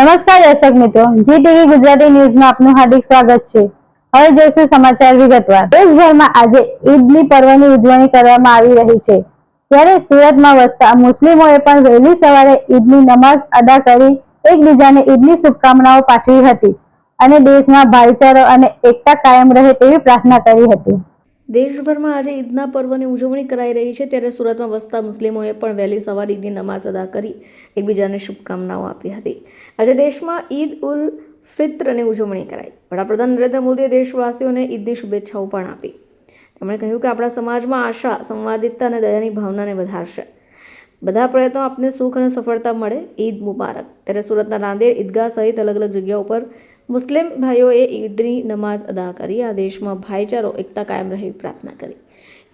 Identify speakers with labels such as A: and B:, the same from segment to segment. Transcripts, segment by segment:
A: નમસ્કાર દર્શક મિત્રો જી ટીવી ગુજરાતી ન્યૂઝમાં આપનું હાર્દિક સ્વાગત છે. હવે જોઈશું સમાચાર વિગતવાર. દેશભરમાં આજે ઈદની પર્વની ઉજવણી કરવામાં આવી રહી છે. ત્યારે સુરતમાં વસતા મુસ્લિમોએ પણ વહેલી સવારે ઈદની નમાઝ અદા કરી એકબીજાને ઈદની શુભકામનાઓ પાઠવી હતી અને દેશમાં ભાઈચારો અને એકતા કાયમ રહે તેવી પ્રાર્થના કરી હતી.
B: દેશભરમાં આજે ઈદના પર્વની ઉજવણી કરાઈ રહી છે, ત્યારે સુરતમાં વસતા મુસ્લિમોએ પણ વહેલી સવારે ઈદની નમાઝ અદા કરી, એકબીજાને શુભકામનાઓ આપી હતી. આજે દેશમાં ઈદ ઉલ ફિત્રની ઉજવણી કરાઈ. વડાપ્રધાન નરેન્દ્ર મોદીએ દેશવાસીઓને ઈદની શુભેચ્છાઓ પણ આપી. તેમણે કહ્યું કે આપણા સમાજમાં આશા, સંવાદિતતા અને દયાની ભાવનાને વધારશે. બધા પ્રયત્નો આપને સુખ અને સફળતા મળે. ઈદ મુબારક. ત્યારે સુરતના નાંદેડ ઈદગાહ સહિત અલગ અલગ જગ્યાઓ પર મુસ્લિમ ભાઈઓએ ઈદની નમાઝ અદા કરી. આ દેશમાં ભાઈચારો એકતા કાયમ રહેવી પ્રાર્થના કરી.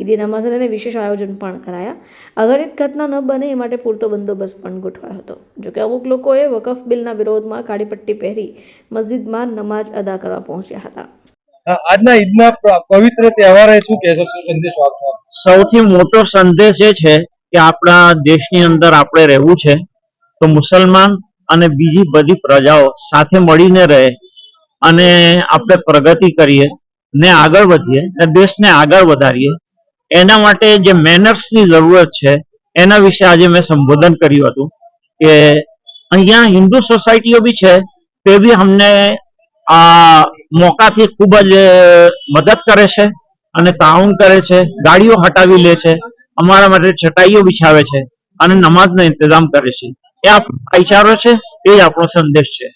B: ઈદી નમાઝ અને વિશેષ આયોજન પણ કરાયા. અઘટિત ઘટના ન બને એ માટે પૂરતો બંદોબસ્ત પણ ગોઠવાયો હતો. જોકે અમુક લોકોએ વકફ બિલના વિરોધમાં કાળી પટ્ટી પહેરી મસ્જિદમાં નમાઝ અદા કરવા પહોંચ્યા હતા.
C: આજના ઈદના પવિત્ર તહેવારે શું કહેશો? શું સંદેશો આપશો
D: સૌથી મોટો સંદેશ એ છે કે આપણા દેશની અંદર આપણે રહેવું છે તો મુસલમાન અને બીજી બધી પ્રજાઓ સાથે મળીને રહે. અને આપણે પ્રગતિ કરીએ ને આગળ વધીએ ને દેશને આગળ વધારીએ, એના માટે જે મેનર્સની જરૂરત છે, એના વિશે આજે મેં સંબોધન કર્યું હતું કે અહીંયા હિન્દુ સોસાયટીઓ બી છે, તે બી અમને આ મોકાથી ખૂબ જ મદદ કરે છે અને તાઉન કરે છે, ગાડીઓ હટાવી લે છે, અમારા માટે ચટાઈઓ બિછાવે છે અને નમાજનો ઇંતજામ કરે છે. એ આપણો ભાઈચારો છે, એ આપણો સંદેશ છે.